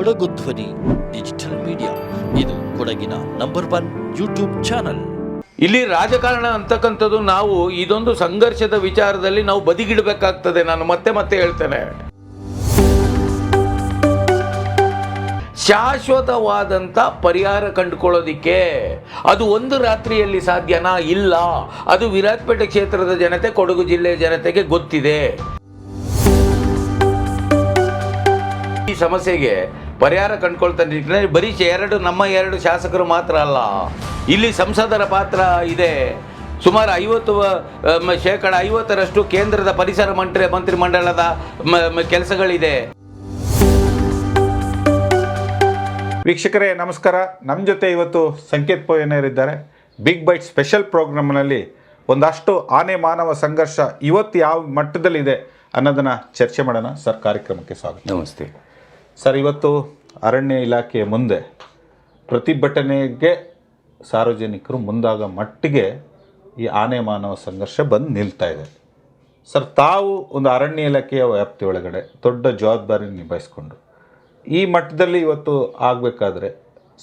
ಕೊಡಗು ಧ್ವನಿ, digital media. ಇದು ಕೊಡಗಿನ ನಂಬರ್ ಒನ್ ಯೂಟ್ಯೂಬ್ ಚಾನಲ್. ಇಲ್ಲಿ ರಾಜಕಾರಣ ಅಂತಕ್ಕಂಥದ್ದು ನಾವು ಇದೊಂದು ಸಂಘರ್ಷದ ವಿಚಾರದಲ್ಲಿ ನಾವು ಬದಿಗಿಡಬೇಕಾಗ್ತದೆ. ನಾನು ಮತ್ತೆ ಮತ್ತೆ ಹೇಳ್ತೇನೆ. ಶಾಶ್ವತವಾದಂಥ ಪರಿಹಾರ ಕಂಡುಕೊಳ್ಳೋದಿಕ್ಕೆ ಅದು ಒಂದು ರಾತ್ರಿಯಲ್ಲಿ ಸಾಧ್ಯನಾ? ಇಲ್ಲ. ಅದು ವಿರಾಜಪೇಟೆ ಕ್ಷೇತ್ರದ ಜನತೆ, ಕೊಡಗು ಜಿಲ್ಲೆಯ ಜನತೆಗೆ ಗೊತ್ತಿದೆ. ಈ ಸಮಸ್ಯೆಗೆ ಪರಿಹಾರ ಕಂಡುಕೊಳ್ತಾ ನಿಟ್ಟಿನಲ್ಲಿ ಬರೀ ಎರಡು ನಮ್ಮ ಎರಡು ಶಾಸಕರು ಮಾತ್ರ ಅಲ್ಲ. ಇಲ್ಲಿ ಸಂಸದರ ಪಾತ್ರ ಇದೆ. ಸುಮಾರು ಐವತ್ತು ಶೇಕಡ ಐವತ್ತರಷ್ಟು ಕೇಂದ್ರದ ಪರಿಸರ ಮಂತ್ರಿ ಮಂತ್ರಿಮಂಡಲದ ಕೆಲಸಗಳಿದೆ. ವೀಕ್ಷಕರೇ ನಮಸ್ಕಾರ. ನಮ್ಮ ಜೊತೆ ಇವತ್ತು ಸಂಕೇತ್ ಪೋಯನರಿದ್ದಾರೆ ಬಿಗ್ ಬೈಟ್ ಸ್ಪೆಷಲ್ ಪ್ರೋಗ್ರಾಮ್ನಲ್ಲಿ ಒಂದಷ್ಟು ಆನೆ ಮಾನವ ಸಂಘರ್ಷ ಇವತ್ತು ಯಾವ ಮಟ್ಟದಲ್ಲಿದೆ ಅನ್ನೋದನ್ನು ಚರ್ಚೆ ಮಾಡೋಣ. ಸರ್ ಕಾರ್ಯಕ್ರಮಕ್ಕೆ ಸ್ವಾಗತ. ನಮಸ್ತೆ. ಸರ್ ಇವತ್ತು ಅರಣ್ಯ ಇಲಾಖೆಯ ಮುಂದೆ ಪ್ರತಿಭಟನೆಗೆ ಸಾರ್ವಜನಿಕರು ಮುಂದಾಗ ಮಟ್ಟಿಗೆ ಈ ಆನೆ ಮಾನವ ಸಂಘರ್ಷ ಬಂದು ನಿಲ್ತಾ ಇದೆ. ಸರ್, ತಾವು ಒಂದು ಅರಣ್ಯ ಇಲಾಖೆಯ ವ್ಯಾಪ್ತಿ ಒಳಗಡೆ ದೊಡ್ಡ ಜವಾಬ್ದಾರಿ ನಿಭಾಯಿಸ್ಕೊಂಡು ಈ ಮಟ್ಟದಲ್ಲಿ ಇವತ್ತು ಆಗಬೇಕಾದ್ರೆ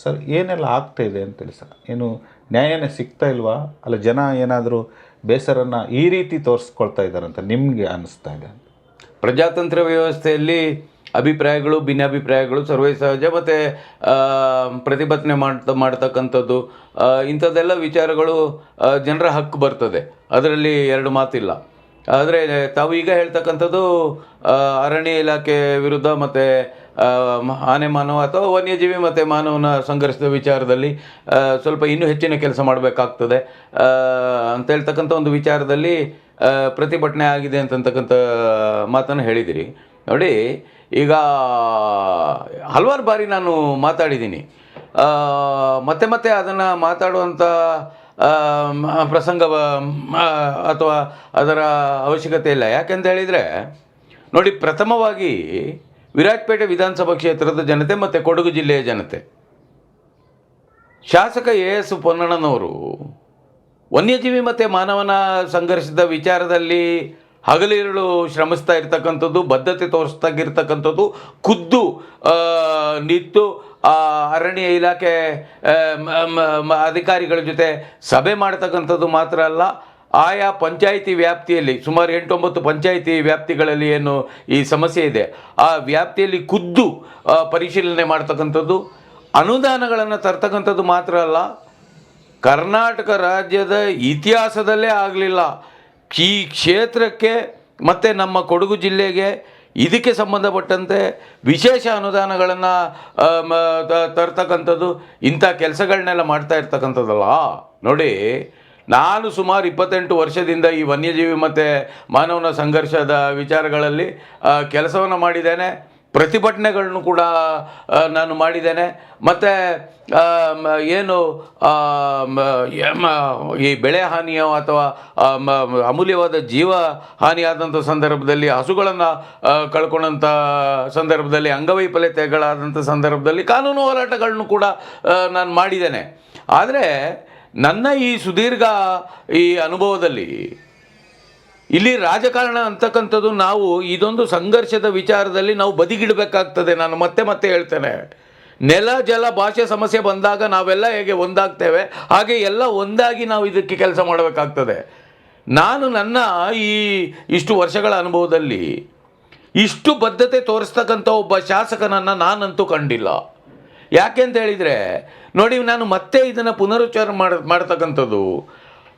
ಸರ್, ಏನೆಲ್ಲ ಆಗ್ತಾ ಇದೆ ಅಂತೇಳಿ ಸರ್? ಏನು ನ್ಯಾಯನೇ ಸಿಗ್ತಾ ಇಲ್ವಾ? ಅಲ್ಲ, ಜನ ಏನಾದರೂ ಬೇಸರನ್ನ ಈ ರೀತಿ ತೋರಿಸ್ಕೊಳ್ತಾ ಇದ್ದಾರಂತ ನಿಮಗೆ ಅನ್ನಿಸ್ತಾ ಇದೆ ಪ್ರಜಾತಂತ್ರ ವ್ಯವಸ್ಥೆಯಲ್ಲಿ ಅಭಿಪ್ರಾಯಗಳು, ಭಿನ್ನಾಭಿಪ್ರಾಯಗಳು, ಸರ್ವೇ ಸಹಜ ಮತ್ತು ಪ್ರತಿಭಟನೆ ಮಾಡ್ತಾ, ಮಾಡ್ತಕ್ಕಂಥದ್ದು. ಇಂಥದ್ದೆಲ್ಲ ವಿಚಾರಗಳು ಜನರ ಹಕ್ಕು ಬರ್ತದೆ. ಅದರಲ್ಲಿ ಎರಡು ಮಾತಿಲ್ಲ. ಆದರೆ ತಾವು ಈಗ ಹೇಳ್ತಕ್ಕಂಥದ್ದು ಅರಣ್ಯ ಇಲಾಖೆ ವಿರುದ್ಧ ಮತ್ತು ಆನೆ ಮಾನವ ಅಥವಾ ವನ್ಯಜೀವಿ ಮತ್ತು ಮಾನವನ ಸಂಘರ್ಷದ ವಿಚಾರದಲ್ಲಿ ಸ್ವಲ್ಪ ಇನ್ನೂ ಹೆಚ್ಚಿನ ಕೆಲಸ ಮಾಡಬೇಕಾಗ್ತದೆ. ಅಂತ ಹೇಳ್ತಕ್ಕಂಥ ಒಂದು ವಿಚಾರದಲ್ಲಿ ಪ್ರತಿಭಟನೆ ಆಗಿದೆ ಅಂತಕ್ಕಂಥ ಮಾತನ್ನು ಹೇಳಿದಿರಿ. ನೋಡಿ, ಈಗ ಹಲವಾರು ಬಾರಿ ನಾನು ಮಾತಾಡಿದ್ದೀನಿ. ಮತ್ತೆ ಮತ್ತೆ ಅದನ್ನು ಮಾತಾಡುವಂಥ ಪ್ರಸಂಗ ಅಥವಾ ಅದರ ಅವಶ್ಯಕತೆ ಇಲ್ಲ. ಯಾಕೆಂತ ಹೇಳಿದರೆ, ನೋಡಿ, ಪ್ರಥಮವಾಗಿ ವಿರಾಜಪೇಟೆ ವಿಧಾನಸಭಾ ಕ್ಷೇತ್ರದ ಜನತೆ ಮತ್ತು ಕೊಡಗು ಜಿಲ್ಲೆಯ ಜನತೆ. ಶಾಸಕ ಎ ಎಸ್ ಪೊನ್ನಣ್ಣನವರು ವನ್ಯಜೀವಿ ಮತ್ತು ಮಾನವನ ಸಂಘರ್ಷದ ವಿಚಾರದಲ್ಲಿ ಹಗಲಿರುಳು ಶ್ರಮಿಸ್ತಾ ಇರ್ತಕ್ಕಂಥದ್ದು, ಬದ್ಧತೆ ತೋರಿಸ್ತಾಗಿರ್ತಕ್ಕಂಥದ್ದು, ಖುದ್ದು ನಿಂತು ಅರಣ್ಯ ಇಲಾಖೆ ಅಧಿಕಾರಿಗಳ ಜೊತೆ ಸಭೆ ಮಾಡ್ತಕ್ಕಂಥದ್ದು ಮಾತ್ರ ಅಲ್ಲ, ಆಯಾ ಪಂಚಾಯಿತಿ ವ್ಯಾಪ್ತಿಯಲ್ಲಿ, ಸುಮಾರು ಎಂಟೊಂಬತ್ತು ಪಂಚಾಯಿತಿ ವ್ಯಾಪ್ತಿಗಳಲ್ಲಿ ಏನು ಈ ಸಮಸ್ಯೆ ಇದೆ. ಆ ವ್ಯಾಪ್ತಿಯಲ್ಲಿ ಖುದ್ದು ಪರಿಶೀಲನೆ ಮಾಡ್ತಕ್ಕಂಥದ್ದು, ಅನುದಾನಗಳನ್ನು ತರ್ತಕ್ಕಂಥದ್ದು ಮಾತ್ರ ಅಲ್ಲ, ಕರ್ನಾಟಕ ರಾಜ್ಯದ ಇತಿಹಾಸದಲ್ಲೇ ಆಗಲಿಲ್ಲ. ಈ ಕ್ಷೇತ್ರಕ್ಕೆ ಮತ್ತು ನಮ್ಮ ಕೊಡಗು ಜಿಲ್ಲೆಗೆ ಇದಕ್ಕೆ ಸಂಬಂಧಪಟ್ಟಂತೆ ವಿಶೇಷ ಅನುದಾನಗಳನ್ನು ತರ್ತಕ್ಕಂಥದ್ದು, ಇಂಥ ಕೆಲಸಗಳನ್ನೆಲ್ಲ ಮಾಡ್ತಾ ಇರ್ತಕ್ಕಂಥದ್ದಲ್ಲ. ನೋಡಿ, ನಾನು ಸುಮಾರು ಇಪ್ಪತ್ತೆಂಟು ವರ್ಷದಿಂದ ಈ ವನ್ಯಜೀವಿ ಮತ್ತು ಮಾನವನ ಸಂಘರ್ಷದ ವಿಚಾರಗಳಲ್ಲಿ ಕೆಲಸವನ್ನು ಮಾಡಿದ್ದೇನೆ. ಪ್ರತಿಭಟನೆಗಳನ್ನು ಕೂಡ ನಾನು ಮಾಡಿದ್ದೇನೆ. ಮತ್ತು ಏನು ಈ ಬೆಳೆ ಹಾನಿಯ ಅಥವಾ ಅಮೂಲ್ಯವಾದ ಜೀವ ಹಾನಿಯಾದಂಥ ಸಂದರ್ಭದಲ್ಲಿ, ಹಸುಗಳನ್ನು ಕಳ್ಕೊಂಡಂಥ ಸಂದರ್ಭದಲ್ಲಿ ಅಂಗವೈಫಲ್ಯತೆಗಳಾದಂಥ ಸಂದರ್ಭದಲ್ಲಿ ಕಾನೂನು ಹೋರಾಟಗಳನ್ನು ಕೂಡ ನಾನು ಮಾಡಿದ್ದೇನೆ. ಆದರೆ, ನನ್ನ ಈ ಸುದೀರ್ಘ ಈ ಅನುಭವದಲ್ಲಿ ಇಲ್ಲಿ ರಾಜಕಾರಣ ಅಂತಕ್ಕಂಥದ್ದು ನಾವು ಇದೊಂದು ಸಂಘರ್ಷದ ವಿಚಾರದಲ್ಲಿ ನಾವು ಬದಿಗಿಡಬೇಕಾಗ್ತದೆ. ನಾನು ಮತ್ತೆ ಮತ್ತೆ ಹೇಳ್ತೇನೆ. ನೆಲ, ಜಲ, ಭಾಷೆ ಸಮಸ್ಯೆ ಬಂದಾಗ ನಾವೆಲ್ಲ ಹೇಗೆ ಒಂದಾಗ್ತೇವೆ, ಹಾಗೆ ಎಲ್ಲ ಒಂದಾಗಿ ನಾವು ಇದಕ್ಕೆ ಕೆಲಸ ಮಾಡಬೇಕಾಗ್ತದೆ. ನಾನು ನನ್ನ ಈ ಇಷ್ಟು ವರ್ಷಗಳ ಅನುಭವದಲ್ಲಿ ಇಷ್ಟು ಬದ್ಧತೆ ತೋರಿಸ್ತಕ್ಕಂಥ ಒಬ್ಬ ಶಾಸಕನನ್ನು ನಾನಂತೂ ಕಂಡಿಲ್ಲ. ಯಾಕೆ ಅಂತ ಹೇಳಿದರೆ, ನೋಡಿ, ನಾನು ಮತ್ತೆ ಇದನ್ನು ಪುನರುಚ್ಚಾರ ಮಾಡ, ಮಾಡ್ತಕ್ಕಂಥದ್ದು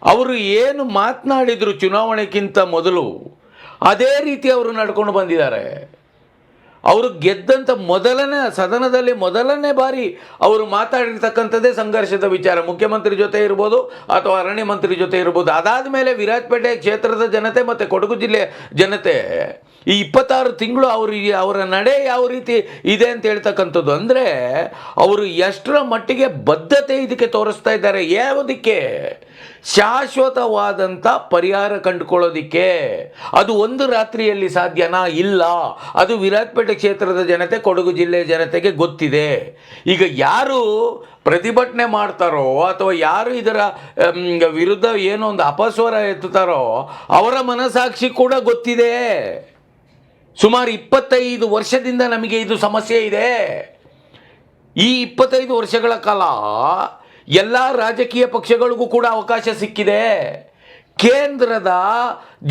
ಅವರು ಏನು ಮಾತನಾಡಿದರು ಚುನಾವಣೆಗಿಂತ ಮೊದಲು, ಅದೇ ರೀತಿ ಅವರು ನಡ್ಕೊಂಡು ಬಂದಿದ್ದಾರೆ. ಅವರು ಗೆದ್ದಂಥ ಮೊದಲನೇ, ಸದನದಲ್ಲಿ ಮೊದಲನೇ ಬಾರಿ ಅವರು ಮಾತಾಡಿರ್ತಕ್ಕಂಥದ್ದೇ ಸಂಘರ್ಷದ ವಿಚಾರ. ಮುಖ್ಯಮಂತ್ರಿ ಜೊತೆ ಇರ್ಬೋದು ಅಥವಾ ಅರಣ್ಯ ಮಂತ್ರಿ ಜೊತೆ ಇರ್ಬೋದು. ಅದಾದ ಮೇಲೆ ವಿರಾಜಪೇಟೆ ಕ್ಷೇತ್ರದ ಜನತೆ ಮತ್ತು ಕೊಡಗು ಜಿಲ್ಲೆಯ ಜನತೆ ಈ ಇಪ್ಪತ್ತಾರು ತಿಂಗಳು ಅವರಿಗೆ ಅವರ ನಡೆ ಯಾವ ರೀತಿ ಇದೆ ಅಂತ ಹೇಳ್ತಕ್ಕಂಥದ್ದು ಅಂದರೆ, ಅವರು ಎಷ್ಟರ ಮಟ್ಟಿಗೆ ಬದ್ಧತೆ ಇದಕ್ಕೆ ತೋರಿಸ್ತಾ ಇದ್ದಾರೆ. ಯಾವುದಕ್ಕೆ? ಶಾಶ್ವತವಾದಂಥ ಪರಿಹಾರ ಕಂಡುಕೊಳ್ಳೋದಿಕ್ಕೆ. ಅದು ಒಂದು ರಾತ್ರಿಯಲ್ಲಿ ಸಾಧ್ಯನಾ? ಇಲ್ಲ. ಅದು ವಿರಾಟ್ಪೇಟೆ ಕ್ಷೇತ್ರದ ಜನತೆ, ಕೊಡಗು ಜಿಲ್ಲೆಯ ಜನತೆಗೆ ಗೊತ್ತಿದೆ. ಈಗ ಯಾರು ಪ್ರತಿಭಟನೆ ಮಾಡ್ತಾರೋ ಅಥವಾ ಯಾರು ಇದರ ವಿರುದ್ಧ ಏನೋ ಒಂದು ಅಪಸ್ವರ ಎತ್ತುತ್ತಾರೋ ಅವರ ಮನಸಾಕ್ಷಿ ಕೂಡ ಗೊತ್ತಿದೆ. ಸುಮಾರು ಇಪ್ಪತ್ತೈದು ವರ್ಷದಿಂದ ನಮಗೆ ಇದು ಸಮಸ್ಯೆ ಇದೆ. ಈ ಇಪ್ಪತ್ತೈದು ವರ್ಷಗಳ ಕಾಲ ಎಲ್ಲ ರಾಜಕೀಯ ಪಕ್ಷಗಳಿಗೂ ಕೂಡ ಅವಕಾಶ ಸಿಕ್ಕಿದೆ. ಕೇಂದ್ರದ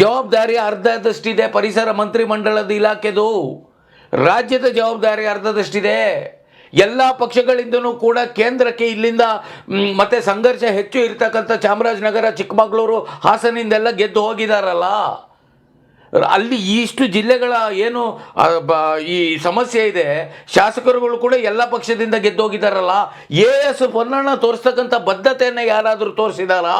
ಜವಾಬ್ದಾರಿ ಅರ್ಧದಷ್ಟಿದೆ, ಪರಿಸರ ಮಂತ್ರಿಮಂಡಲದ ಇಲಾಖೆದು. ರಾಜ್ಯದ ಜವಾಬ್ದಾರಿ ಅರ್ಧದಷ್ಟಿದೆ. ಎಲ್ಲ ಪಕ್ಷಗಳಿಂದನೂ ಕೂಡ ಕೇಂದ್ರಕ್ಕೆ ಇಲ್ಲಿಂದ ಮತ್ತೆ ಸಂಘರ್ಷ ಹೆಚ್ಚು ಇರ್ತಕ್ಕಂಥ ಚಾಮರಾಜನಗರ, ಚಿಕ್ಕಮಗಳೂರು ಹಾಸನಿಂದೆಲ್ಲ ಗೆದ್ದು ಹೋಗಿದಾರಲ್ಲ. ಅಲ್ಲಿ ಇಷ್ಟು ಜಿಲ್ಲೆಗಳ ಏನು ಈ ಸಮಸ್ಯೆ ಇದೆ, ಶಾಸಕರುಗಳು ಕೂಡ ಎಲ್ಲ ಪಕ್ಷದಿಂದ ಗೆದ್ದೋಗಿದ್ದಾರಲ್ಲ, ಎ ಎಸ್ ಪೊನ್ನಣ್ಣ ತೋರಿಸ್ತಕ್ಕಂಥ ಬದ್ಧತೆಯನ್ನು ಯಾರಾದರೂ ತೋರಿಸಿದಾರಾ?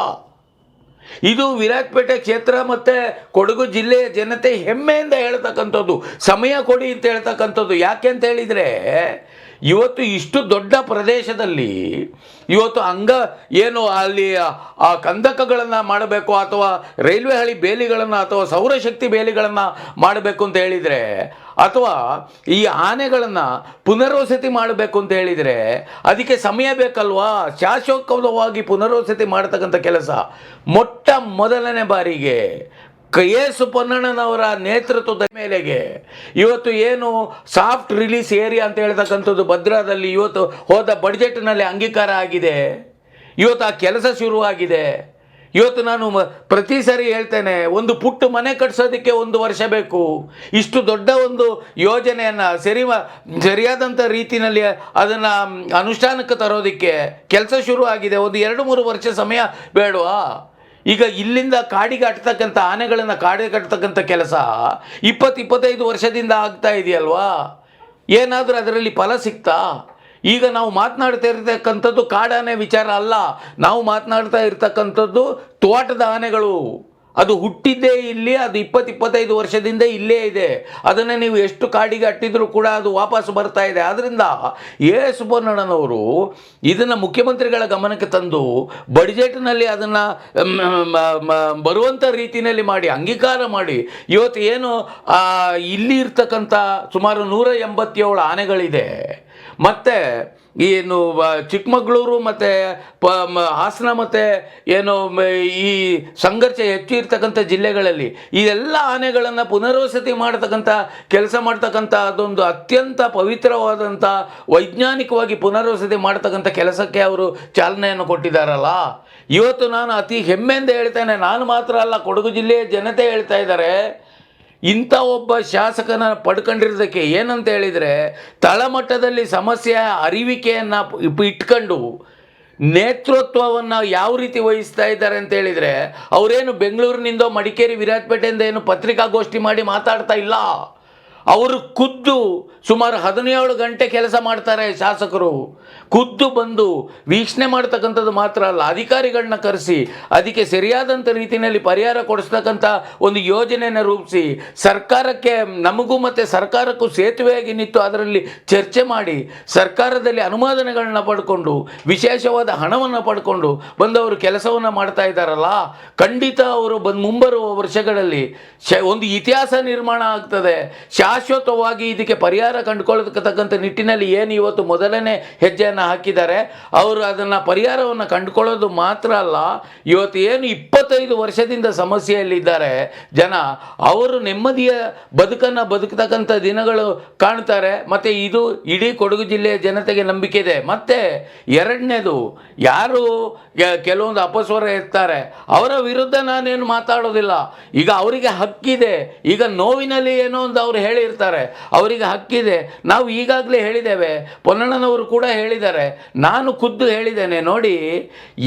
ಇದು ವಿರಾಜಪೇಟೆ ಕ್ಷೇತ್ರ ಮತ್ತು ಕೊಡಗು ಜಿಲ್ಲೆಯ ಜನತೆ ಹೆಮ್ಮೆಯಿಂದ ಹೇಳ್ತಕ್ಕಂಥದ್ದು, ಸಮಯ ಕೊಡಿ ಅಂತ ಹೇಳ್ತಕ್ಕಂಥದ್ದು. ಯಾಕೆ ಅಂತ ಹೇಳಿದರೆ ಇವತ್ತು ಇಷ್ಟು ದೊಡ್ಡ ಪ್ರದೇಶದಲ್ಲಿ ಇವತ್ತು ಅಂಗ ಏನು ಅಲ್ಲಿ ಆ- ಕಂದಕಗಳನ್ನು ಮಾಡಬೇಕು ಅಥವಾ ರೈಲ್ವೆ ಹಳಿ ಬೇಲಿಗಳನ್ನು ಅಥವಾ ಸೌರಶಕ್ತಿ ಬೇಲಿಗಳನ್ನು ಮಾಡಬೇಕು ಅಂತ ಹೇಳಿದರೆ, ಅಥವಾ ಈ ಆನೆಗಳನ್ನು ಪುನರ್ವಸತಿ ಮಾಡಬೇಕು ಅಂತ ಹೇಳಿದರೆ ಅದಕ್ಕೆ ಸಮಯ ಬೇಕಲ್ವಾ? ಶಾಶ್ವತವಾಗಿ ಪುನರ್ವಸತಿ ಮಾಡತಕ್ಕಂಥ ಕೆಲಸ. ಮೊಟ್ಟ ಮೊದಲನೇ ಬಾರಿಗೆ ಕ ಎ ಪೊನ್ನಣ್ಣನವರ ನೇತೃತ್ವದ ಮೇಲೆಗೆ ಇವತ್ತು ಏನು ಸಾಫ್ಟ್ ರಿಲೀಸ್ ಏರಿಯಾ ಅಂತ ಹೇಳ್ತಕ್ಕಂಥದ್ದು ಭದ್ರಾದಲ್ಲಿ ಇವತ್ತು ಹೋದ ಬಡ್ಜೆಟ್ನಲ್ಲಿ ಅಂಗೀಕಾರ ಆಗಿದೆ. ಇವತ್ತು ಆ ಕೆಲಸ ಶುರುವಾಗಿದೆ. ಇವತ್ತು ನಾನು ಪ್ರತಿ ಸಾರಿ ಹೇಳ್ತೇನೆ, ಒಂದು ಪುಟ್ಟು ಮನೆ ಕಟ್ಸೋದಕ್ಕೆ ಒಂದು ವರ್ಷ ಬೇಕು. ಇಷ್ಟು ದೊಡ್ಡ ಒಂದು ಯೋಜನೆಯನ್ನು ಸರಿ ಸರಿಯಾದಂಥ ರೀತಿಯಲ್ಲಿ ಅದನ್ನು ಅನುಷ್ಠಾನಕ್ಕೆ ತರೋದಕ್ಕೆ ಕೆಲಸ ಶುರು ಆಗಿದೆ ಒಂದು ಎರಡು ಮೂರು ವರ್ಷ ಸಮಯ ಬೇಡವಾ? ಈಗ ಇಲ್ಲಿಂದ ಕಾಡಿಗೆ ಅಟ್ತಕ್ಕಂಥ ಆನೆಗಳನ್ನು ಕಾಡಿಗೆ ಕಟ್ತಕ್ಕಂಥ ಕೆಲಸ ಇಪ್ಪತ್ತು ಇಪ್ಪತ್ತೈದು ವರ್ಷದಿಂದ ಆಗ್ತಾ ಇದೆಯಲ್ವಾ? ಏನಾದರೂ ಅದರಲ್ಲಿ ಫಲ ಸಿಗ್ತಾ ಈಗ ನಾವು ಮಾತನಾಡ್ತಾ ಇರ್ತಕ್ಕಂಥದ್ದು ಕಾಡಾನೆ ವಿಚಾರ ಅಲ್ಲ. ನಾವು ಮಾತನಾಡ್ತಾ ಇರ್ತಕ್ಕಂಥದ್ದು ತೋಟದ ಆನೆಗಳು. ಅದು ಹುಟ್ಟಿದ್ದೇ ಇಲ್ಲಿ, ಅದು ಇಪ್ಪತ್ತು ಇಪ್ಪತ್ತೈದು ವರ್ಷದಿಂದ ಇಲ್ಲೇ ಇದೆ. ಅದನ್ನು ನೀವು ಎಷ್ಟು ಕಾಡಿಗೆ ಅಟ್ಟಿದ್ರೂ ಕೂಡ ಅದು ವಾಪಸ್ ಬರ್ತಾ ಇದೆ. ಆದ್ದರಿಂದ ಎ ಸುಬ್ಬಣ್ಣನವರು ಇದನ್ನು ಮುಖ್ಯಮಂತ್ರಿಗಳ ಗಮನಕ್ಕೆ ತಂದು ಬಡ್ಜೆಟ್ನಲ್ಲಿ ಅದನ್ನು ಬರುವಂಥ ರೀತಿಯಲ್ಲಿ ಮಾಡಿ, ಅಂಗೀಕಾರ ಮಾಡಿ, ಇವತ್ತು ಏನು ಇಲ್ಲಿ ಇರ್ತಕ್ಕಂಥ ಸುಮಾರು ನೂರ ಎಂಬತ್ತೇಳು ಆನೆಗಳಿದೆ. ಮತ್ತು ಏನು ಚಿಕ್ಕಮಗಳೂರು ಮತ್ತು ಪ ಹಾಸನ ಮತ್ತು ಏನು ಈ ಸಂಘರ್ಷ ಹೆಚ್ಚು ಇರ್ತಕ್ಕಂಥ ಜಿಲ್ಲೆಗಳಲ್ಲಿ ಈ ಎಲ್ಲ ಆನೆಗಳನ್ನು ಪುನರ್ವಸತಿ ಮಾಡತಕ್ಕಂಥ ಕೆಲಸ ಮಾಡ್ತಕ್ಕಂಥ ಅದೊಂದು ಅತ್ಯಂತ ಪವಿತ್ರವಾದಂಥ ವೈಜ್ಞಾನಿಕವಾಗಿ ಪುನರ್ವಸತಿ ಮಾಡ್ತಕ್ಕಂಥ ಕೆಲಸಕ್ಕೆ ಅವರು ಚಾಲನೆಯನ್ನು ಕೊಟ್ಟಿದ್ದಾರಲ್ಲ. ಇವತ್ತು ನಾನು ಅತಿ ಹೆಮ್ಮೆಯಿಂದ ಹೇಳ್ತೇನೆ, ನಾನು ಮಾತ್ರ ಅಲ್ಲ, ಕೊಡಗು ಜಿಲ್ಲೆಯ ಜನತೆ ಹೇಳ್ತಾ ಇದ್ದಾರೆ ಇಂಥ ಒಬ್ಬ ಶಾಸಕನ ಪಡ್ಕೊಂಡಿರೋದಕ್ಕೆ ಏನಂತ ಹೇಳಿದರೆ ತಳಮಟ್ಟದಲ್ಲಿ ಸಮಸ್ಯೆಯ ಅರಿವಿಕೆಯನ್ನು ಇಟ್ಕೊಂಡು ನೇತೃತ್ವವನ್ನು ಯಾವ ರೀತಿ ವಹಿಸ್ತಾ ಇದ್ದಾರೆ ಅಂತ ಹೇಳಿದರೆ ಅವರೇನು ಬೆಂಗಳೂರಿನಿಂದ ಮಡಿಕೇರಿ ವಿರಾಜಪೇಟೆಯಿಂದ ಏನು ಪತ್ರಿಕಾಗೋಷ್ಠಿ ಮಾಡಿ ಮಾತಾಡ್ತಾ ಇಲ್ಲ. ಅವರು ಖುದ್ದು ಸುಮಾರು ಹದಿನೇಳು ಗಂಟೆ ಕೆಲಸ ಮಾಡ್ತಾರೆ ಶಾಸಕರು. ಖುದ್ದು ಬಂದು ವೀಕ್ಷಣೆ ಮಾಡ್ತಕ್ಕಂಥದ್ದು ಮಾತ್ರ ಅಲ್ಲ ಅಧಿಕಾರಿಗಳನ್ನ ಕರೆಸಿ, ಅದಕ್ಕೆ ಸರಿಯಾದಂಥ ರೀತಿಯಲ್ಲಿ ಪರಿಹಾರ ಕೊಡಿಸ್ತಕ್ಕಂಥ ಒಂದು ಯೋಜನೆಯನ್ನು ರೂಪಿಸಿ, ಸರ್ಕಾರಕ್ಕೆ ನಮಗೂ ಮತ್ತು ಸರ್ಕಾರಕ್ಕೂ ಸೇತುವೆಯಾಗಿ ನಿಂತು ಅದರಲ್ಲಿ ಚರ್ಚೆ ಮಾಡಿ, ಸರ್ಕಾರದಲ್ಲಿ ಅನುಮೋದನೆಗಳನ್ನ ಪಡ್ಕೊಂಡು, ವಿಶೇಷವಾದ ಹಣವನ್ನು ಪಡ್ಕೊಂಡು ಬಂದವರು ಕೆಲಸವನ್ನು ಮಾಡ್ತಾ ಇದ್ದಾರಲ್ಲ, ಖಂಡಿತ ಅವರು ಬಂದು ಮುಂಬರುವ ವರ್ಷಗಳಲ್ಲಿ ಒಂದು ಇತಿಹಾಸ ನಿರ್ಮಾಣ ಆಗ್ತದೆ. ಶಾಶ್ವತವಾಗಿ ಇದಕ್ಕೆ ಪರಿಹಾರ ಕಂಡುಕೊಳ್ಳತಕ್ಕಂಥ ನಿಟ್ಟಿನಲ್ಲಿ ಏನು ಇವತ್ತು ಮೊದಲನೇ ಹೆಜ್ಜೆಯನ್ನು ಹಾಕಿದ್ದಾರೆ, ಅವರು ಅದನ್ನು ಪರಿಹಾರವನ್ನು ಕಂಡುಕೊಳ್ಳೋದು ಮಾತ್ರ ಅಲ್ಲ ಇವತ್ತು ಏನು ಇಪ್ಪತ್ತೈದು ವರ್ಷದಿಂದ ಸಮಸ್ಯೆಯಲ್ಲಿದ್ದಾರೆ ಜನ, ಅವರು ನೆಮ್ಮದಿಯ ಬದುಕನ್ನು ಬದುಕತಕ್ಕಂಥ ದಿನಗಳು ಕಾಣ್ತಾರೆ, ಮತ್ತು ಇದು ಇಡೀ ಕೊಡಗು ಜಿಲ್ಲೆಯ ಜನತೆಗೆ ನಂಬಿಕೆ ಇದೆ. ಮತ್ತು ಎರಡನೇದು, ಯಾರು ಕೆಲವೊಂದು ಅಪಸ್ವರ ಇರ್ತಾರೆ ಅವರ ವಿರುದ್ಧ ನಾನೇನು ಮಾತಾಡೋದಿಲ್ಲ. ಈಗ ಅವರಿಗೆ ಹಕ್ಕಿದೆ, ಈಗ ನೋವಿನಲ್ಲಿ ಏನೋ ಒಂದು ಅವ್ರು ಹೇಳಿರ್ತಾರೆ, ಅವರಿಗೆ ಹಕ್ಕಿದೆ. ನಾವು ಈಗಾಗಲೇ ಹೇಳಿದ್ದೇವೆ, ಪೊನ್ನಣ್ಣನವರು ಕೂಡ ಹೇಳಿದ್ದಾರೆ. ನಾನು ಖುದ್ದು ಹೇಳಿದ್ದೇನೆ, ನೋಡಿ,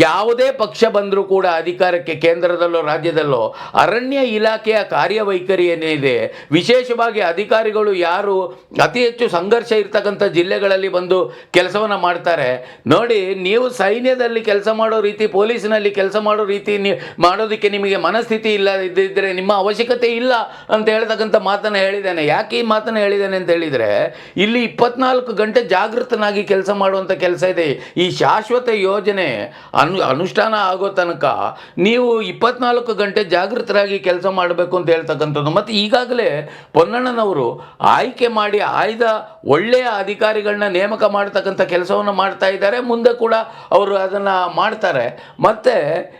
ಯಾವುದೇ ಪಕ್ಷ ಬಂದರೂ ಕೂಡ ಅಧಿಕಾರಕ್ಕೆ ಕೇಂದ್ರದಲ್ಲೋ ರಾಜ್ಯದಲ್ಲೋ ಅರಣ್ಯ ಇಲಾಖೆಯ ಕಾರ್ಯವೈಖರಿ ಏನಿದೆ, ವಿಶೇಷವಾಗಿ ಅಧಿಕಾರಿಗಳು ಯಾರು ಅತಿ ಹೆಚ್ಚು ಸಂಘರ್ಷ ಇರ್ತಕ್ಕಂಥ ಜಿಲ್ಲೆಗಳಲ್ಲಿ ಬಂದು ಕೆಲಸವನ್ನು ಮಾಡ್ತಾರೆ. ನೋಡಿ, ನೀವು ಸೈನ್ಯದಲ್ಲಿ ಕೆಲಸ ಮಾಡೋ ರೀತಿ, ಪೊಲೀಸ್ನಲ್ಲಿ ಕೆಲಸ ಮಾಡೋ ರೀತಿ ಮಾಡೋದಕ್ಕೆ ನಿಮಗೆ ಮನಸ್ಥಿತಿ ಇಲ್ಲ ಇದ್ದಿದ್ದರೆ ನಿಮ್ಮ ಅವಶ್ಯಕತೆ ಇಲ್ಲ ಅಂತ ಹೇಳ್ತಕ್ಕಂಥ ಮಾತನ್ನು ಹೇಳಿದ್ದೇನೆ. ಯಾಕೆ ಈ ಮಾತನ್ನು ಹೇಳಿದ್ದೇನೆ ಅಂತ ಹೇಳಿದರೆ, ಇಲ್ಲಿ ಇಪ್ಪತ್ನಾಲ್ಕು ಗಂಟೆ ಜಾಗೃತನಾಗಿ ಕೆಲಸ ಮಾಡುವಂಥ ಕೆಲಸ ಇದೆ. ಈ ಶಾಶ್ವತ ಯೋಜನೆ ಅನು, ಅನುಷ್ಠಾನ ಆಗೋ ತನಕ ನೀವು ಇಪ್ಪತ್ನಾಲ್ಕು ಗಂಟೆ ಜಾಗೃತರಾಗಿ ಕೆಲಸ ಮಾಡಬೇಕು ಅಂತ ಹೇಳ್ತಕ್ಕಂಥದ್ದು. ಮತ್ತು ಈಗಾಗಲೇ ಪೊನ್ನಣ್ಣನವರು ಆಯ್ಕೆ ಮಾಡಿ ಆಯ್ದ ಒಳ್ಳೆಯ ಅಧಿಕಾರಿಗಳನ್ನ ನೇಮಕ ಮಾಡ್ತಕ್ಕಂಥ ಕೆಲಸವನ್ನು ಮಾಡ್ತಾ ಇದ್ದಾರೆ. ಮುಂದೆ ಕೂಡ ಅವರು ಅದನ್ನು ಮಾಡ್ತಾರೆ. ಮತ್ತು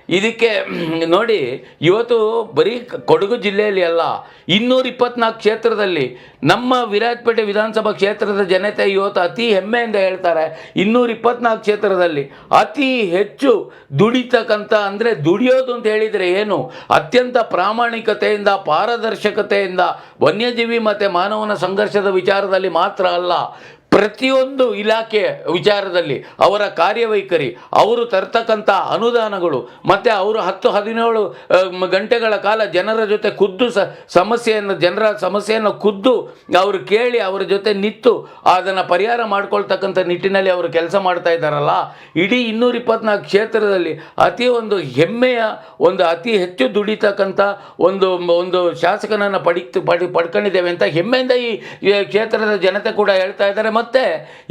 ಇದಕ್ಕೆ ನೋಡಿ, ಇವತ್ತು ಬರೀ ಕೊಡಗು ಜಿಲ್ಲೆಯಲ್ಲಿ ಅಲ್ಲ, ಇನ್ನೂರ ಇಪ್ಪತ್ನಾಲ್ಕು ಕ್ಷೇತ್ರದಲ್ಲಿ ನಮ್ಮ ವಿರಾಜಪೇಟೆ ವಿಧಾನಸಭಾ ಕ್ಷೇತ್ರದ ಜನತೆ ಇವತ್ತು ಅತಿ ಹೆಮ್ಮೆಯಿಂದ ಹೇಳ್ತಾರೆ ಇನ್ನೂರ ಇಪ್ಪತ್ನಾಲ್ಕು ಕ್ಷೇತ್ರದಲ್ಲಿ ಅತಿ ಹೆಚ್ಚು ದುಡಿತಕ್ಕಂಥ ಅಂದರೆ ದುಡಿಯೋದು ಅಂತ ಹೇಳಿದರೆ ಏನು? ಅತ್ಯಂತ ಪ್ರಾಮಾಣಿಕತೆಯಿಂದ, ಪಾರದರ್ಶಕತೆಯಿಂದ, ವನ್ಯಜೀವಿ ಮತ್ತು ಮಾನವನ ಸಂಘರ್ಷದ ವಿಚಾರದಲ್ಲಿ ಮಾತ್ರ ಅಲ್ಲ ಪ್ರತಿಯೊಂದು ಇಲಾಖೆ ವಿಚಾರದಲ್ಲಿ ಅವರ ಕಾರ್ಯವೈಖರಿ, ಅವರು ತರ್ತಕ್ಕಂಥ ಅನುದಾನಗಳು, ಮತ್ತು ಅವರು ಹತ್ತು ಹದಿನೇಳು ಗಂಟೆಗಳ ಕಾಲ ಜನರ ಜೊತೆ ಖುದ್ದು ಸಮಸ್ಯೆಯನ್ನು, ಜನರ ಸಮಸ್ಯೆಯನ್ನು ಖುದ್ದು ಅವರು ಕೇಳಿ ಅವರ ಜೊತೆ ನಿಂತು ಅದನ್ನು ಪರಿಹಾರ ಮಾಡ್ಕೊಳ್ತಕ್ಕಂಥ ನಿಟ್ಟಿನಲ್ಲಿ ಅವರು ಕೆಲಸ ಮಾಡ್ತಾ ಇದ್ದಾರಲ್ಲ, ಇಡೀ ಇನ್ನೂರ ಇಪ್ಪತ್ನಾಲ್ಕು ಕ್ಷೇತ್ರದಲ್ಲಿ ಅತಿ ಒಂದು ಹೆಮ್ಮೆಯ, ಒಂದು ಅತಿ ಹೆಚ್ಚು ದುಡಿತಕ್ಕಂಥ ಒಂದು ಒಂದು ಶಾಸಕನನ್ನು ಪಡಿತು ಪಡಿ, ಪಡ್ಕೊಂಡಿದ್ದೇವೆ ಅಂತ ಹೆಮ್ಮೆಯಿಂದ ಈ ಕ್ಷೇತ್ರದ ಜನತೆ ಕೂಡ ಹೇಳ್ತಾ ಇದ್ದಾರೆ. ಮತ್ತು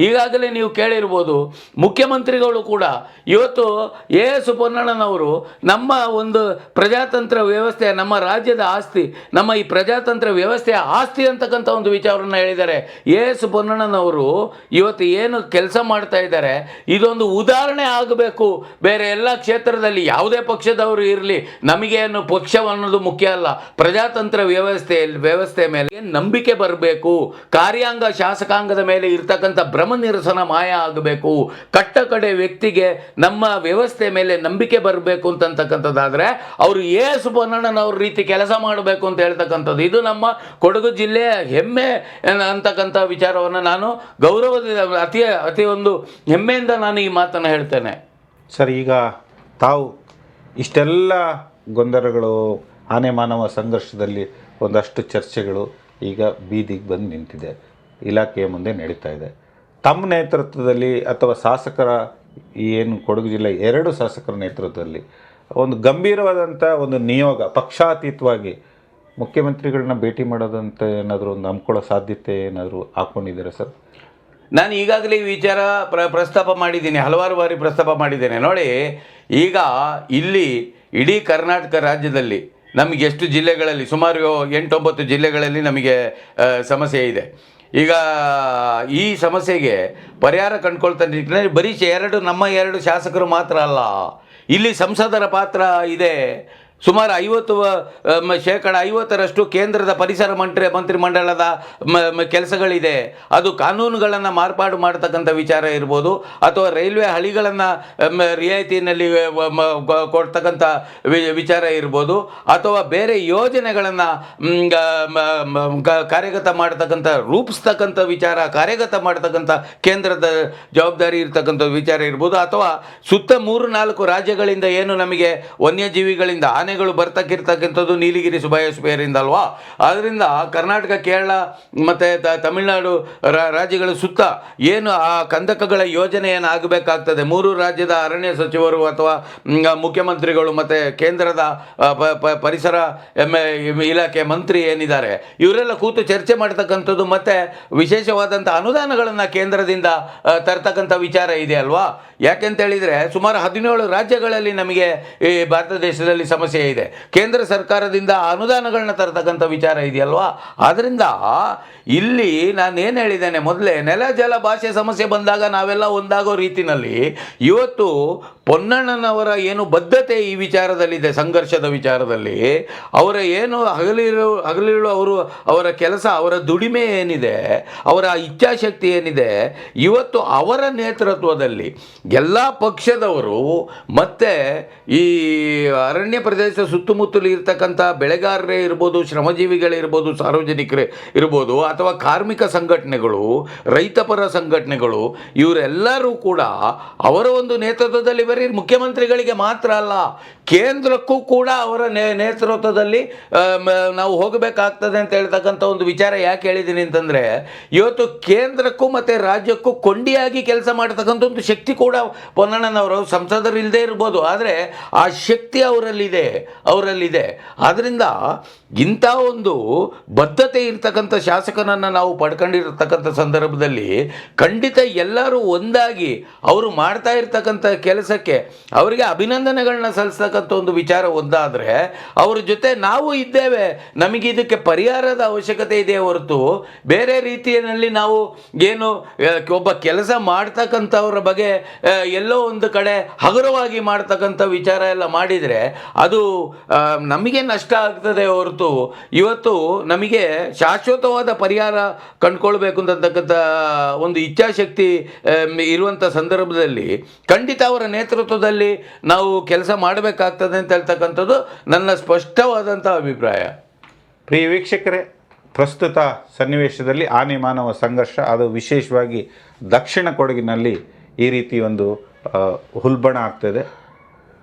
ಈಗಾಗಲೇ ನೀವು ಕೇಳಿರ್ಬೋದು, ಮುಖ್ಯಮಂತ್ರಿಗಳು ಕೂಡ ಇವತ್ತು ಎ ಎಸ್ ಪೊನ್ನಣ್ಣನವರು ನಮ್ಮ ಒಂದು ಪ್ರಜಾತಂತ್ರ ವ್ಯವಸ್ಥೆ, ನಮ್ಮ ರಾಜ್ಯದ ಆಸ್ತಿ, ನಮ್ಮ ಈ ಪ್ರಜಾತಂತ್ರ ವ್ಯವಸ್ಥೆಯ ಆಸ್ತಿ ಅಂತಕ್ಕಂಥ ಒಂದು ವಿಚಾರವನ್ನು ಹೇಳಿದ್ದಾರೆ. ಎ ಎಸ್ ಪೊನ್ನಣ್ಣನವರು ಇವತ್ತು ಏನು ಕೆಲಸ ಮಾಡ್ತಾ ಇದ್ದಾರೆ, ಇದೊಂದು ಉದಾಹರಣೆ ಆಗಬೇಕು. ಬೇರೆ ಎಲ್ಲ ಕ್ಷೇತ್ರದಲ್ಲಿ ಯಾವುದೇ ಪಕ್ಷದವರು ಇರಲಿ ನಮಗೇನು ಪಕ್ಷ ಅನ್ನೋದು ಮುಖ್ಯ ಅಲ್ಲ. ಪ್ರಜಾತಂತ್ರ ವ್ಯವಸ್ಥೆಯಲ್ಲಿ ವ್ಯವಸ್ಥೆ ಮೇಲೆ ನಂಬಿಕೆ ಬರಬೇಕು. ಕಾರ್ಯಾಂಗ ಶಾಸಕಾಂಗದ ಮೇಲೆ ಇರ್ತಕ್ಕಂಥ ಭ್ರಮ ನಿರಸನ ಮಾಯ ಆಗಬೇಕು. ಕಟ್ಟ ಕಡೆ ವ್ಯಕ್ತಿಗೆ ನಮ್ಮ ವ್ಯವಸ್ಥೆ ಮೇಲೆ ನಂಬಿಕೆ ಬರಬೇಕು ಅಂತಕ್ಕಂಥದ್ದಾದರೆ ಅವರು ಎ ಸುಬ್ಬಣ್ಣನವ್ರ ರೀತಿ ಕೆಲಸ ಮಾಡಬೇಕು ಅಂತ ಹೇಳ್ತಕ್ಕಂಥದ್ದು. ಇದು ನಮ್ಮ ಕೊಡಗು ಜಿಲ್ಲೆಯ ಹೆಮ್ಮೆ ಅಂತಕ್ಕಂಥ ವಿಚಾರವನ್ನು ನಾನು ಗೌರವದಿಂದ ಅತಿ ಅತಿ ಒಂದು ಹೆಮ್ಮೆಯಿಂದ ನಾನು ಈ ಮಾತನ್ನು ಹೇಳ್ತೇನೆ. ಸರ್, ಈಗ ತಾವು ಇಷ್ಟೆಲ್ಲ ಗೊಂದಲಗಳು ಆನೆ ಮಾನವ ಸಂಘರ್ಷದಲ್ಲಿ ಒಂದಷ್ಟು ಚರ್ಚೆಗಳು ಈಗ ಬೀದಿಗೆ ಬಂದು ನಿಂತಿದೆ. ಇಲಾಖೆಯ ಮುಂದೆ ನಡೀತಾ ಇದೆ. ತಮ್ಮ ನೇತೃತ್ವದಲ್ಲಿ ಅಥವಾ ಶಾಸಕರ ಏನು ಕೊಡಗು ಜಿಲ್ಲೆ ಎರಡು ಶಾಸಕರ ನೇತೃತ್ವದಲ್ಲಿ ಒಂದು ಗಂಭೀರವಾದಂಥ ಒಂದು ನಿಯೋಗ, ಪಕ್ಷಾತೀತವಾಗಿ ಮುಖ್ಯಮಂತ್ರಿಗಳನ್ನ ಭೇಟಿ ಮಾಡೋದಂತ ಏನಾದರೂ ಒಂದು ಹಮ್ಕೊಳ್ಳೋ ಸಾಧ್ಯತೆ ಏನಾದರೂ ಹಾಕ್ಕೊಂಡಿದ್ದೀರಾ ಸರ್? ನಾನು ಈಗಾಗಲೇ ಈ ವಿಚಾರ ಪ್ರ, ಪ್ರಸ್ತಾಪ ಮಾಡಿದ್ದೀನಿ, ಹಲವಾರು ಬಾರಿ ಪ್ರಸ್ತಾಪ ಮಾಡಿದ್ದೇನೆ. ನೋಡಿ, ಈಗ ಇಲ್ಲಿ ಇಡೀ ಕರ್ನಾಟಕ ರಾಜ್ಯದಲ್ಲಿ ನಮಗೆ ಎಷ್ಟು ಜಿಲ್ಲೆಗಳಲ್ಲಿ, ಸುಮಾರು ಎಂಟೊಂಬತ್ತು ಜಿಲ್ಲೆಗಳಲ್ಲಿ ನಮಗೆ ಸಮಸ್ಯೆ ಇದೆ. ಈಗ ಈ ಸಮಸ್ಯೆಗೆ ಪರಿಹಾರ ಕಂಡುಕೊಳ್ತಾ ನಿಟ್ಟಿನಲ್ಲಿ ಬರೀ ಎರಡು ನಮ್ಮ ಎರಡು ಶಾಸಕರು ಮಾತ್ರ ಅಲ್ಲ, ಇಲ್ಲಿ ಸಂಸದರ ಪಾತ್ರ ಇದೆ. ಸುಮಾರು ಐವತ್ತು ಶೇಕಡ ಐವತ್ತರಷ್ಟು ಕೇಂದ್ರದ ಪರಿಸರ ಮಂತ್ರಿ ಮಂತ್ರಿಮಂಡಲದ ಕೆಲಸಗಳಿದೆ. ಅದು ಕಾನೂನುಗಳನ್ನು ಮಾರ್ಪಾಡು ಮಾಡತಕ್ಕಂಥ ವಿಚಾರ ಇರ್ಬೋದು, ಅಥವಾ ರೈಲ್ವೆ ಹಳಿಗಳನ್ನು ರಿಯಾಯಿತಿನಲ್ಲಿ ಕೊಡ್ತಕ್ಕಂಥ ವಿಚಾರ ಇರ್ಬೋದು, ಅಥವಾ ಬೇರೆ ಯೋಜನೆಗಳನ್ನು ಕಾರ್ಯಗತ ಮಾಡ್ತಕ್ಕಂಥ, ರೂಪಿಸ್ತಕ್ಕಂಥ ವಿಚಾರ, ಕಾರ್ಯಗತ ಮಾಡ್ತಕ್ಕಂಥ ಕೇಂದ್ರದ ಜವಾಬ್ದಾರಿ ಇರ್ತಕ್ಕಂಥ ವಿಚಾರ ಇರ್ಬೋದು, ಅಥವಾ ಸುತ್ತ ಮೂರು ನಾಲ್ಕು ರಾಜ್ಯಗಳಿಂದ ಏನು ನಮಗೆ ವನ್ಯಜೀವಿಗಳಿಂದ ಆನೆಗಳು ಬರ್ತಕ್ಕಿರ್ತಕ್ಕಂಥದ್ದು ನೀಲಗಿರಿ ಸುಬಯಸ್ಪೇರಿಂದ ಅಲ್ವಾ? ಆದ್ದರಿಂದ ಕರ್ನಾಟಕ, ಕೇರಳ ಮತ್ತು ತಮಿಳುನಾಡು ರಾಜ್ಯಗಳ ಸುತ್ತ ಏನು ಆ ಕಂದಕಗಳ ಯೋಜನೆ ಏನು ಆಗಬೇಕಾಗ್ತದೆ? ಮೂರು ರಾಜ್ಯದ ಅರಣ್ಯ ಸಚಿವರು ಅಥವಾ ಮುಖ್ಯಮಂತ್ರಿಗಳು ಮತ್ತು ಕೇಂದ್ರದ ಪರಿಸರ ಇಲಾಖೆ ಮಂತ್ರಿ ಏನಿದ್ದಾರೆ? ಇವರೆಲ್ಲ ಕೂತು ಚರ್ಚೆ ಮಾಡ್ತಕ್ಕಂಥದ್ದು ಮತ್ತು ವಿಶೇಷವಾದಂಥ ಅನುದಾನಗಳನ್ನು ಕೇಂದ್ರದಿಂದ ತರ್ತಕ್ಕಂಥ ವಿಚಾರ ಇದೆ ಅಲ್ವಾ? ಯಾಕೆಂತ ಹೇಳಿದರೆ ಸುಮಾರು ಹದಿನೇಳು ರಾಜ್ಯಗಳಲ್ಲಿ ನಮಗೆ ಈ ಭಾರತ ದೇಶದಲ್ಲಿ ಸಮಸ್ಯೆ ಇದೆ. ಕೇಂದ್ರ ಸರ್ಕಾರದಿಂದ ಅನುದಾನಗಳನ್ನ ತರತಕ್ಕಂಥ ವಿಚಾರ ಇದೆಯಲ್ವಾ? ಆದ್ದರಿಂದ ಇಲ್ಲಿ ನಾನು ಏನು ಹೇಳಿದ್ದೇನೆ, ಮೊದಲೇ ನೆಲ ಜಲ ಭಾಷೆ ಸಮಸ್ಯೆ ಬಂದಾಗ ನಾವೆಲ್ಲ ಒಂದಾಗೋ ರೀತಿನಲ್ಲಿ ಇವತ್ತು ಪೊನ್ನಣ್ಣನವರ ಏನು ಬದ್ಧತೆ ಈ ವಿಚಾರದಲ್ಲಿದೆ, ಸಂಘರ್ಷದ ವಿಚಾರದಲ್ಲಿ. ಅವರ ಏನು ಹಗಲಿರು ಹಗಲಿರು ಅವರು ಅವರ ಕೆಲಸ, ಅವರ ದುಡಿಮೆ ಏನಿದೆ, ಅವರ ಇಚ್ಛಾಶಕ್ತಿ ಏನಿದೆ, ಇವತ್ತು ಅವರ ನೇತೃತ್ವದಲ್ಲಿ ಎಲ್ಲ ಪಕ್ಷದವರು ಮತ್ತೆ ಈ ಅರಣ್ಯ ಪ್ರದೇಶ ಸುತ್ತಮುತ್ತಲು ಇರ್ತಕ್ಕಂಥ ಬೆಳೆಗಾರರೇ ಇರ್ಬೋದು, ಶ್ರಮಜೀವಿಗಳೇ ಇರ್ಬೋದು, ಸಾರ್ವಜನಿಕರೇ ಇರ್ಬೋದು, ಅಥವಾ ಕಾರ್ಮಿಕ ಸಂಘಟನೆಗಳು, ರೈತಪರ ಸಂಘಟನೆಗಳು, ಇವರೆಲ್ಲರೂ ಕೂಡ ಅವರ ಒಂದು ನೇತೃತ್ವದಲ್ಲಿ ಬರೀ ಮುಖ್ಯಮಂತ್ರಿಗಳಿಗೆ ಮಾತ್ರ ಅಲ್ಲ, ಕೇಂದ್ರಕ್ಕೂ ಕೂಡ ಅವರ ನೇತೃತ್ವದಲ್ಲಿ ನಾವು ಹೋಗಬೇಕಾಗ್ತದೆ ಅಂತ ಹೇಳ್ತಕ್ಕಂಥ ಒಂದು ವಿಚಾರ ಯಾಕೆ ಹೇಳಿದ್ದೀನಿ ಅಂತಂದರೆ, ಇವತ್ತು ಕೇಂದ್ರಕ್ಕೂ ಮತ್ತು ರಾಜ್ಯಕ್ಕೂ ಕೊಂಡಿಯಾಗಿ ಕೆಲಸ ಮಾಡ್ತಕ್ಕಂಥ ಒಂದು ಶಕ್ತಿ ಕೂಡ ಪೊನ್ನಣ್ಣನವರು ಸಂಸದರು ಇಲ್ಲದೆ ಇರ್ಬೋದು, ಆದರೆ ಆ ಶಕ್ತಿ ಅವರಲ್ಲಿದೆ. ಅವರಲ್ಲಿದೆ. ಆದ್ದರಿಂದ ಇಂಥ ಒಂದು ಬದ್ಧತೆ ಇರ್ತಕ್ಕಂಥ ಶಾಸಕನನ್ನು ನಾವು ಪಡ್ಕೊಂಡಿರ್ತಕ್ಕಂಥ ಸಂದರ್ಭದಲ್ಲಿ ಖಂಡಿತ ಎಲ್ಲರೂ ಒಂದಾಗಿ ಅವರು ಮಾಡ್ತಾ ಇರ್ತಕ್ಕಂಥ ಕೆಲಸಕ್ಕೆ ಅವರಿಗೆ ಅಭಿನಂದನೆಗಳನ್ನ ಸಲ್ಲಿಸ್ತಕ್ಕಂಥ ಒಂದು ವಿಚಾರ ಒಂದಾದರೆ ಅವ್ರ ಜೊತೆ ನಾವು ಇದ್ದೇವೆ. ನಮಗೆ ಇದಕ್ಕೆ ಪರಿಹಾರದ ಅವಶ್ಯಕತೆ ಇದೆ ಹೊರತು ಬೇರೆ ರೀತಿಯಲ್ಲಿ ನಾವು ಏನು ಒಬ್ಬ ಕೆಲಸ ಮಾಡ್ತಕ್ಕಂಥವ್ರ ಬಗ್ಗೆ ಎಲ್ಲೋ ಒಂದು ಕಡೆ ಹಗುರವಾಗಿ ಮಾಡ್ತಕ್ಕಂಥ ವಿಚಾರ ಎಲ್ಲ ಮಾಡಿದರೆ ಅದು ನಮಗೆ ನಷ್ಟ ಆಗ್ತದೆ ಹೊರತು. ಇವತ್ತು ನಮಗೆ ಶಾಶ್ವತವಾದ ಪರಿಹಾರ ಕಂಡುಕೊಳ್ಬೇಕು ಅಂತಕ್ಕಂಥ ಒಂದು ಇಚ್ಛಾಶಕ್ತಿ ಇರುವಂಥ ಸಂದರ್ಭದಲ್ಲಿ ಖಂಡಿತ ಅವರ ನೇತೃತ್ವದಲ್ಲಿ ನಾವು ಕೆಲಸ ಮಾಡಬೇಕಾಗ್ತದೆ ಅಂತ ಹೇಳ್ತಕ್ಕಂಥದ್ದು ನನ್ನ ಸ್ಪಷ್ಟವಾದಂಥ ಅಭಿಪ್ರಾಯ. ಪ್ರಿಯ ವೀಕ್ಷಕರೇ, ಪ್ರಸ್ತುತ ಸನ್ನಿವೇಶದಲ್ಲಿ ಆನೆ ಮಾನವ ಸಂಘರ್ಷ, ಅದು ವಿಶೇಷವಾಗಿ ದಕ್ಷಿಣ ಕೊಡಗಿನಲ್ಲಿ ಈ ರೀತಿ ಒಂದು ಹುಲ್ಬಣ ಆಗ್ತದೆ.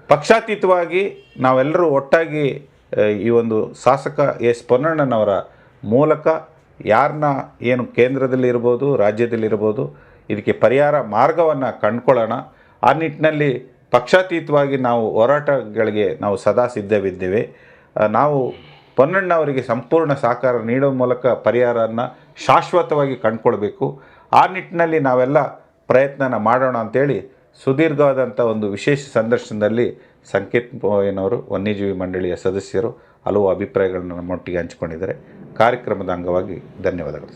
ಪಕ್ಷಾತೀತವಾಗಿ ನಾವೆಲ್ಲರೂ ಒಟ್ಟಾಗಿ ಈ ಒಂದು ಶಾಸಕ ಎಸ್ ಪೊನ್ನಣ್ಣನವರ ಮೂಲಕ ಯಾರನ್ನ ಏನು ಕೇಂದ್ರದಲ್ಲಿ ಕೇಂದ್ರದಲ್ಲಿರ್ಬೋದು ರಾಜ್ಯದಲ್ಲಿರ್ಬೋದು ಇದಕ್ಕೆ ಪರಿಹಾರ ಮಾರ್ಗವನ್ನು ಕಂಡುಕೊಳ್ಳೋಣ. ಆ ನಿಟ್ಟಿನಲ್ಲಿ ಪಕ್ಷಾತೀತವಾಗಿ ನಾವು ಹೋರಾಟಗಳಿಗೆ ನಾವು ಸದಾ ಸಿದ್ಧವಿದ್ದೇವೆ. ನಾವು ಪೊನ್ನಣ್ಣವರಿಗೆ ಸಂಪೂರ್ಣ ಸಹಕಾರ ನೀಡುವ ಮೂಲಕ ಪರಿಹಾರವನ್ನು ಶಾಶ್ವತವಾಗಿ ಕಂಡುಕೊಳ್ಬೇಕು. ಆ ನಿಟ್ಟಿನಲ್ಲಿ ನಾವೆಲ್ಲ ಪ್ರಯತ್ನನ ಮಾಡೋಣ ಅಂತೇಳಿ ಸುದೀರ್ಘವಾದಂಥ ಒಂದು ವಿಶೇಷ ಸಂದರ್ಶನದಲ್ಲಿ ಸಂಕೇತ್ ಮೋಯನವರು ವನ್ಯಜೀವಿ ಮಂಡಳಿಯ ಸದಸ್ಯರು ಹಲವು ಅಭಿಪ್ರಾಯಗಳನ್ನು ನಮ್ಮೊಟ್ಟಿಗೆ ಹಂಚಿಕೊಂಡಿದ್ದಾರೆ. ಕಾರ್ಯಕ್ರಮದ ಅಂಗವಾಗಿ ಧನ್ಯವಾದಗಳು.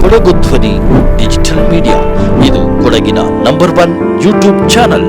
ಕೊಡಗು ಧ್ವನಿ ಡಿಜಿಟಲ್ ಮೀಡಿಯಾ ಇದು ಕೊಡಗಿನ ನಂಬರ್ ಒನ್ ಯೂಟ್ಯೂಬ್ ಚಾನಲ್